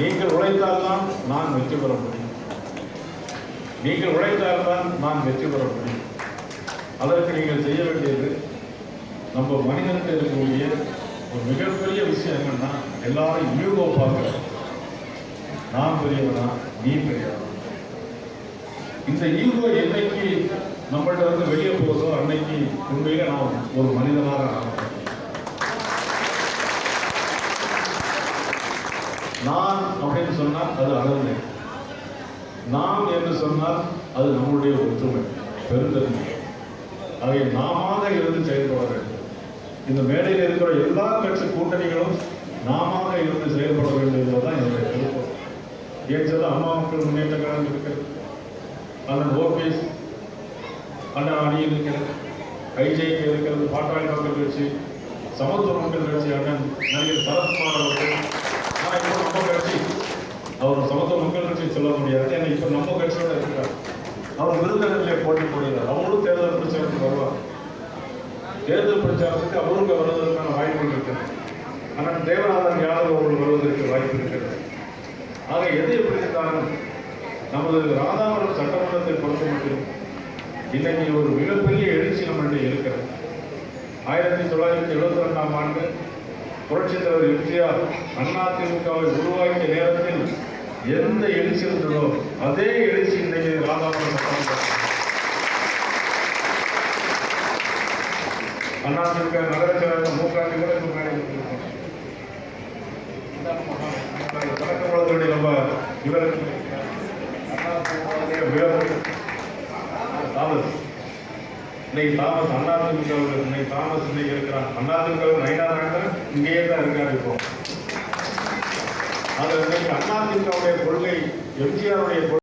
நீங்கள் உழைத்தால்தான் நான் வெற்றி பெற முடியும். நீங்கள் உழைத்தால்தான் நான் வெற்றி பெற முடியும். அதற்கு நீங்கள் செய்ய வேண்டியது நம்ம மனிதனுக்கு இருக்கக்கூடிய ஒரு மிகப்பெரிய விஷயம் என்னன்னா எல்லாரும் யூகோ பார்க்குறோம் நான் பெரியவனா நீ பெரியவனா. இந்த ஈகோ என்னைக்கு நம்மள்ட்ட இருந்து வெளியே போதோ அன்னைக்கு உண்மையில நான் ஒரு மனிதனாக நான் அப்படின்னு சொன்னால் அது அழகு நாம் என்று சொன்னால் அது நம்முடைய ஒற்றுமை பெருந்தன்மை. அதை நாமாக இருந்து செயல்பட வேண்டும் இந்த மேடையில் இருக்கிற எல்லா கட்சி கூட்டணிகளும் நாமாக இருந்து செயல்பட வேண்டும் என்பதுதான் என்னுடைய விருப்பம் ஏற்றது அம்மா மக்கள் முன்னேற்ற கழகம் இருக்கிறது அண்ணன் ஓபிஎஸ் அண்ணன் அணி இருக்கிறது ஐஜேக்கு இருக்கிறது பாட்டாளி மக்கள் கட்சி சமத்துவ மக்கள் கட்சி அண்ணன் நடிகர் சரத்குமார் அவர்கள் ஆனால் இப்போ நம்ம கட்சி அவர் சமத்துவ மக்கள் கட்சி சொல்ல முடியாது. ஏன்னா இப்போ நம்ம கட்சியோட இருக்கிறார். அவர் விருதுகளிலே போட்டி போடுகிறார். அவங்களும் தேர்தல் பிரச்சாரத்துக்கு வருவார். தேர்தல் பிரச்சாரத்துக்கு அவருக்கு வருவதற்கான வாய்ப்பு இருக்கிறது. ஆனால் தேவநாதன் யாதவ் அவர்கள் வருவதற்கு வாய்ப்பு இருக்கிறது. ஆக எது எப்படி இருந்தாலும் நமது ராதாபுரம் சட்டமன்றத்தை பொறுத்த மட்டும் இன்னைக்கு ஒரு மிகப்பெரிய எழுச்சி நம்மளுடைய இருக்கிறது. ஆயிரத்தி தொள்ளாயிரத்தி எழுபத்தி ரெண்டாம் ஆண்டு புரட்சித் தலைவர் எம்ஜிஆர் அதிமுகவை உருவாக்கிய நேரத்தில் எந்த எழுச்சி இருந்ததோ அதே எழுச்சி இன்றைக்கு ராதாபுரம் அதிமுக நகர செயலாளர் மு க கூட நம்ம இவருக்கு தாமஸ். இன்னைக்கு தாமஸ் அண்ணா திமுக இன்னைக்கு தாமஸ் இன்னைக்கு இருக்கிறான். அண்ணா திமுக நயனாராயண இங்கேயே தான் இருக்காரு இப்போ. அது இன்னைக்கு அதிமுகவுடைய கொள்கை எம்ஜிஆருடைய கொள்கை.